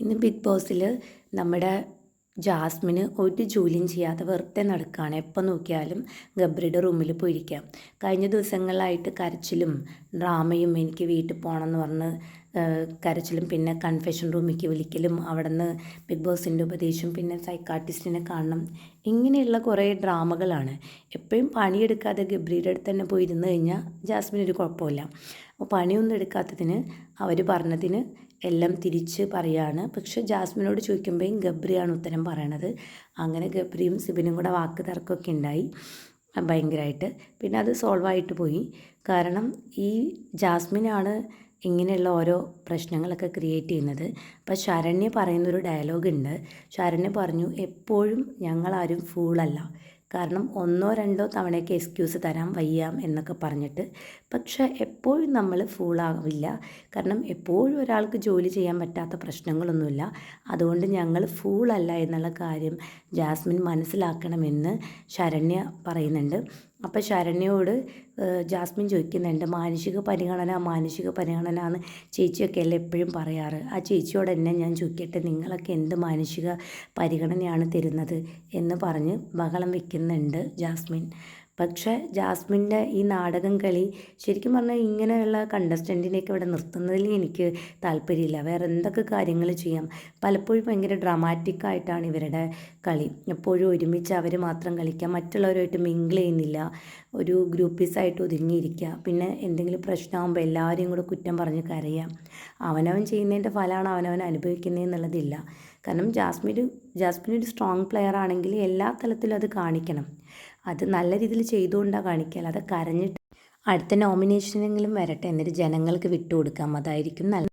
ഇന്ന് ബിഗ് ബോസിൽ നമ്മുടെ ജാസ്മിന് ഒരു ജോലിയും ചെയ്യാതെ വെറുതെ നടക്കുകയാണ് എപ്പോൾ നോക്കിയാലും ഗബ്രിയുടെ റൂമിൽ പോയിരിക്കാം. കഴിഞ്ഞ ദിവസങ്ങളായിട്ട് കരച്ചിലും ഡ്രാമയും എനിക്ക് വീട്ടിൽ പോകണം എന്ന് പറഞ്ഞ് കരച്ചിലും പിന്നെ കൺഫെഷൻ റൂമിലേക്ക് വിളിക്കലും അവിടെ നിന്ന് ബിഗ് ബോസിന്റെ ഉപദേശം പിന്നെ സൈക്കാർട്ടിസ്റ്റിനെ കാണണം ഇങ്ങനെയുള്ള കുറേ ഡ്രാമകളാണ്. എപ്പോഴും പണിയെടുക്കാതെ ഗബ്രിയുടെ അടുത്ത് തന്നെ പോയി ഇരുന്ന് കഴിഞ്ഞാൽ ജാസ്മിൻ ഒരു കുഴപ്പമില്ല. അപ്പോൾ പണിയൊന്നും എടുക്കാത്തതിന് അവർ പറഞ്ഞതിന് എല്ലാം തിരിച്ച് പറയാണ്. പക്ഷെ ജാസ്മിനോട് ചോദിക്കുമ്പോഴും ഗബ്രിയാണ് ഉത്തരം പറയണത്. അങ്ങനെ ഗബ്രിയും സിബിനും കൂടെ വാക്ക് തർക്കമൊക്കെ ഉണ്ടായി. ഭയങ്കരമായിട്ട് പിന്നെ അത് സോൾവ് ആയിട്ട് പോയി. കാരണം ഈ ജാസ്മിനാണ് ഇങ്ങനെയുള്ള ഓരോ പ്രശ്നങ്ങളൊക്കെ ക്രിയേറ്റ് ചെയ്യുന്നത്. അപ്പോൾ ശരണ്യ പറയുന്നൊരു ഡയലോഗ് ഉണ്ട് ശരണ്യ പറഞ്ഞു എപ്പോഴും ഞങ്ങളാരും ഫൂളല്ല കാരണം ഒന്നോ രണ്ടോ തവണയൊക്കെ എക്സ്ക്യൂസ് തരാൻ വയ്യാം എന്നൊക്കെ പറഞ്ഞിട്ട് പക്ഷേ എപ്പോഴും നമ്മൾ ഫൂളാവില്ല കാരണം എപ്പോഴും ഒരാൾക്ക് ജോലി ചെയ്യാൻ പറ്റാത്ത പ്രശ്നങ്ങളൊന്നുമില്ല. അതുകൊണ്ട് ഞങ്ങൾ ഫൂളല്ല എന്നുള്ള കാര്യം ജാസ്മിൻ മനസ്സിലാക്കണമെന്ന് ശരണ്യ പറയുന്നുണ്ട്. അപ്പോൾ ശരണ്യയോട് ഏഹ്, ജാസ്മിൻ ചോദിക്കുന്നുണ്ട് മാനുഷിക പരിഗണന മാനുഷിക പരിഗണന എന്ന് ചേച്ചിയൊക്കെ അല്ലേ എപ്പോഴും പറയാറ്? ആ ചേച്ചിയോട് തന്നെ ഞാൻ ചോദിക്കട്ടെ നിങ്ങളൊക്കെ എന്ത് മാനുഷിക പരിഗണനയാണ് തരുന്നത്? എന്ന് പറഞ്ഞ് ബഹളം വെക്കുന്നുണ്ട് ജാസ്മിൻ. പക്ഷേ ജാസ്മിന്റെ ഈ നാടകം കളി ശരിക്കും പറഞ്ഞാൽ ഇങ്ങനെയുള്ള കണ്ടസ്റ്റന്റിനെയൊക്കെ ഇവിടെ നിർത്തുന്നതിൽ എനിക്ക് താല്പര്യമില്ല. വേറെ എന്തൊക്കെ കാര്യങ്ങൾ ചെയ്യാം? പലപ്പോഴും ഭയങ്കര ഡ്രാമാറ്റിക് ആയിട്ടാണ് ഇവരുടെ കളി. എപ്പോഴും ഒരുമിച്ച് അവർ മാത്രം കളിക്കുക മറ്റുള്ളവരുമായിട്ട് മിങ്കിൾ ചെയ്യുന്നില്ല. ഒരു ഗ്രൂപ്പീസായിട്ട് ഒതുങ്ങിയിരിക്കുക. പിന്നെ എന്തെങ്കിലും പ്രശ്നമാകുമ്പോൾ എല്ലാവരെയും കൂടെ കുറ്റം പറഞ്ഞ് കരയാം അവനവൻ ചെയ്യുന്നതിന്റെ ഫലമാണ് അവനവൻ അനുഭവിക്കുന്നത് അനുഭവിക്കുന്നതെന്നുള്ളതില്ല കാരണം ജാസ്മിൻ ജാസ്മിൻ ഒരു സ്ട്രോങ് പ്ലെയർ ആണെങ്കിൽ എല്ലാ തലത്തിലും അത് കാണിക്കണം. അത് നല്ല രീതിയിൽ ചെയ്തുകൊണ്ടാണ് കാണിക്കുക അത് കരഞ്ഞിട്ട് അടുത്ത നോമിനേഷനെങ്കിലും വരട്ടെ. എന്നിട്ട് ജനങ്ങൾക്ക് വിട്ടുകൊടുക്കാം. അതായിരിക്കും നല്ല